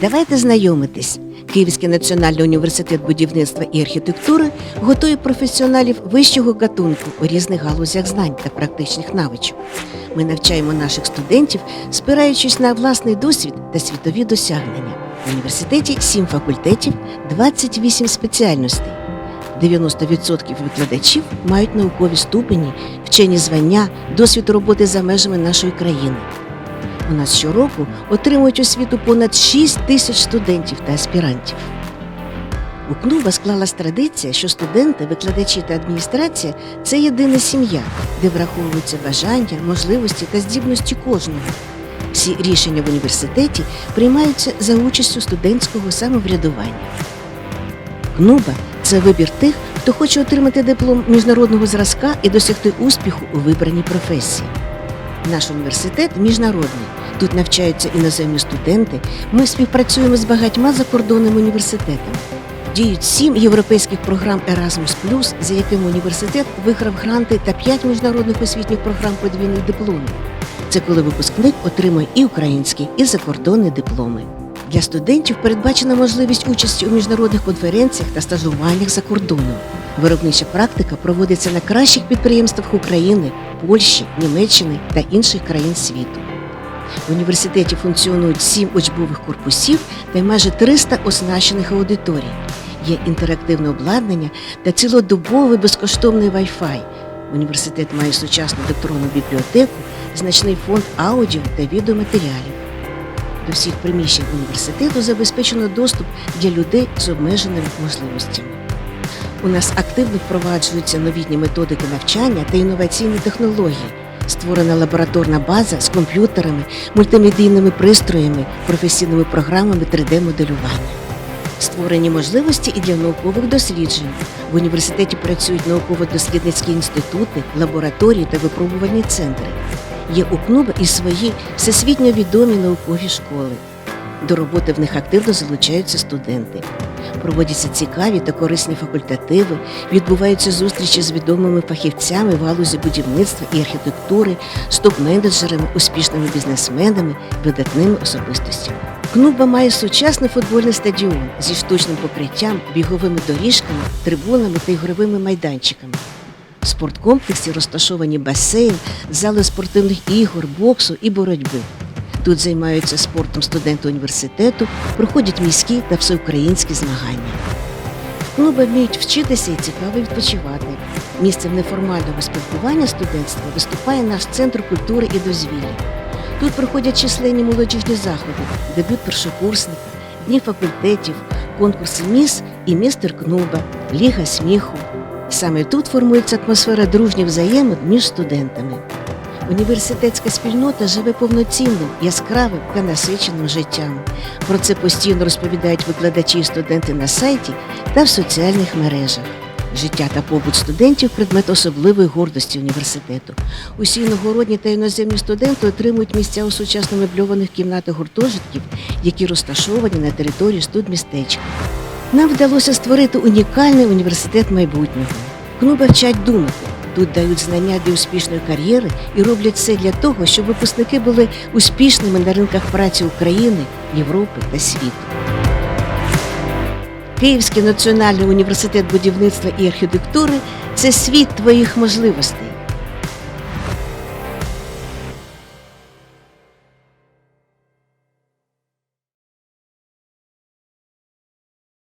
Давайте знайомитись. Київський національний університет будівництва і архітектури готує професіоналів вищого гатунку у різних галузях знань та практичних навичок. Ми навчаємо наших студентів, спираючись на власний досвід та світові досягнення. В університеті 7 факультетів, 28 спеціальностей. 90% викладачів мають наукові ступені, вчені звання, досвід роботи за межами нашої країни. У нас щороку отримують освіту понад 6 тисяч студентів та аспірантів. У КНУБА склалась традиція, що студенти, викладачі та адміністрація це єдина сім'я, де враховуються бажання, можливості та здібності кожного. Всі рішення в університеті приймаються за участю студентського самоврядування. КНУБА це вибір тих, хто хоче отримати диплом міжнародного зразка і досягти успіху у вибраній професії. Наш університет міжнародний. Тут навчаються іноземні студенти. Ми співпрацюємо з багатьма закордонними університетами. Діють сім європейських програм Erasmus+, за якими університет виграв гранти та п'ять міжнародних освітніх програм подвійних дипломів. Це коли випускник отримує і українські, і закордонні дипломи. Для студентів передбачена можливість участі у міжнародних конференціях та стажуваннях за кордоном. Виробнича практика проводиться на кращих підприємствах України, Польщі, Німеччини та інших країн світу. В університеті функціонують сім учбових корпусів та майже 300 оснащених аудиторій. Є інтерактивне обладнання та цілодобовий безкоштовний Wi-Fi. Університет має сучасну електронну бібліотеку, значний фонд аудіо та відеоматеріалів. До всіх приміщень університету забезпечено доступ для людей з обмеженими можливостями. У нас активно впроваджуються новітні методики навчання та інноваційні технології. Створена лабораторна база з комп'ютерами, мультимедійними пристроями, професійними програмами 3D-моделювання. Створені можливості і для наукових досліджень. В університеті працюють науково-дослідницькі інститути, лабораторії та випробувальні центри. Є у КНУБ і свої всесвітньо відомі наукові школи. До роботи в них активно залучаються студенти. Проводяться цікаві та корисні факультативи, відбуваються зустрічі з відомими фахівцями в галузі будівництва і архітектури, з топ-менеджерами, успішними бізнесменами, видатними особистостями. КНУБА має сучасний футбольний стадіон зі штучним покриттям, біговими доріжками, трибунами та ігровими майданчиками. В спорткомплексі розташовані басейн, зали спортивних ігор, боксу і боротьби. Тут займаються спортом студенти університету, проходять міські та всеукраїнські змагання. Клуби вміють вчитися і цікаво відпочивати. Місцем неформального спілкування студентства виступає наш центр культури і дозвілля. Тут проходять численні молодіжні заходи, дебют першокурсника, дні факультетів, конкурси міс і містер Кнуба, Ліга сміху. Саме тут формується атмосфера дружніх взаємин між студентами. Університетська спільнота живе повноцінним, яскравим та насиченим життям. Про це постійно розповідають викладачі і студенти на сайті та в соціальних мережах. Життя та побут студентів предмет особливої гордості університету. Усі іногородні та іноземні студенти отримують місця у сучасно мебльованих кімнатах гуртожитків, які розташовані на території студмістечка. Нам вдалося створити унікальний університет майбутнього. Кнуба вчать думати. Тут дають знання для успішної кар'єри і роблять все для того, щоб випускники були успішними на ринках праці України, Європи та світу. Київський національний університет будівництва і архітектури це світ твоїх можливостей.